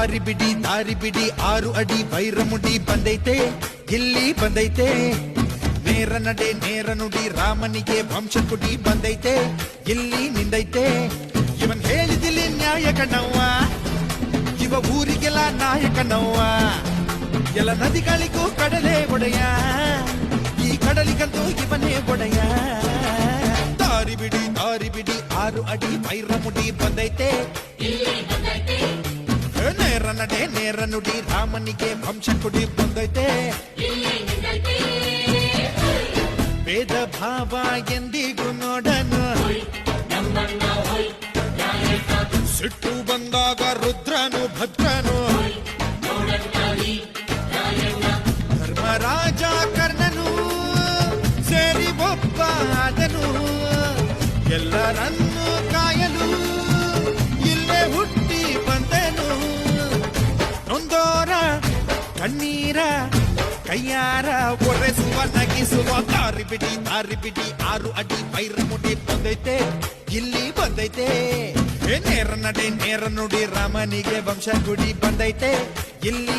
ದಾರಿ ಬಿಡಿ ದಾರಿ ಬಿಡಿ ಆರು ಅಡಿ ವೈರಮುಡಿ ಬಂದೈತೆ ಇಲ್ಲಿ ಬಂದೈತೆ ನೇರ ನಡೆ ನೇರ ನುಡಿ ರಾಮನಿಗೆ ವಂಶ ಕುಡಿ ಬಂದೈತೆ ಇಲ್ಲಿ ನಿಂದೈತೆ ಇವನ್ ಹೇಳಿದಿಲ್ಲಿ ನ್ಯಾಯ ಕಣ್ಣವ್ವ ಇವ ಊರಿಗೆಲ್ಲ ನಾಯಕನವ್ವ ಎಲ್ಲ ನದಿಗಳಿಗೂ ಕಡಲೆ ಒಡೆಯ ಈ ಕಡಲಿಗಂತೂ ಇವನೇ ಒಡೆಯ ದಾರಿ ಬಿಡಿ ದಾರಿ ಬಿಡಿ ಆರು ಅಡಿ ವೈರಮುಡಿ ಬಂದೈತೆ ನೇರ ನಡೆ ನೇರ ನುಡಿ ರಾಮನಿಗೆ ವಂಶ ಕುಡಿ ಬಂದೈತೆ. ಭೇದ ಭಾವ ಎಂದಿಗೂ ನೋಡನು. ಸಿಟ್ಟು ಬಂದಾಗ ರುದ್ರನು ಭದ್ರನು. ಧರ್ಮರಾಜ ಕರ್ಣನು ಸೇರಿ ಒಬ್ಬ ಆದನು. ಎಲ್ಲರನ್ನು ಕಣ್ಣೀರ ಕೈಯಾರ ಒರೆಸುವ ನಗಿಸುವ ದಾರಿ ಬಿಡಿ ದಾರಿ ಬಿಡಿ ಆರು ಅಡಿ ಪೈರ ಮುಡಿ ಬಂದೈತೆ ಇಲ್ಲಿ ಬಂದೈತೆ ಏ ನೇರ ನಡೆ ನೇರ ನುಡಿ ರಾಮನಿಗೆ ವಂಶ ಗುಡಿ ಬಂದೈತೆ ಇಲ್ಲಿ